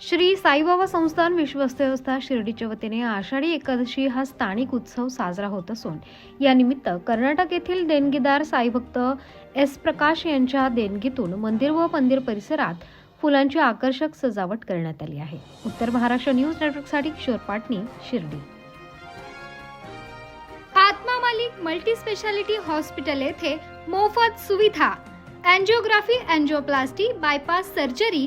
श्री साईबाबा संस्थान विश्वस्त व्यवस्था शिर्डीच्या वतीने आषाढी एकादशी हा स्थानिक उत्सव साजरा होत असून यानिमित्त कर्नाटक येथील देणगीदार साईभक्त एस प्रकाश यांच्या देणगीतून मंदिर व मंदिर परिसरात फुलांची आकर्षक सजावट करण्यात आली आहे. उत्तर महाराष्ट्र न्यूज नेटवर्कसाठी Kishor Patni Shirdi. Atma Malik multi speciality hospital येथे मोफत सुविधा अँजिओग्राफी अँजिओप्लास्टी बायपास सर्जरी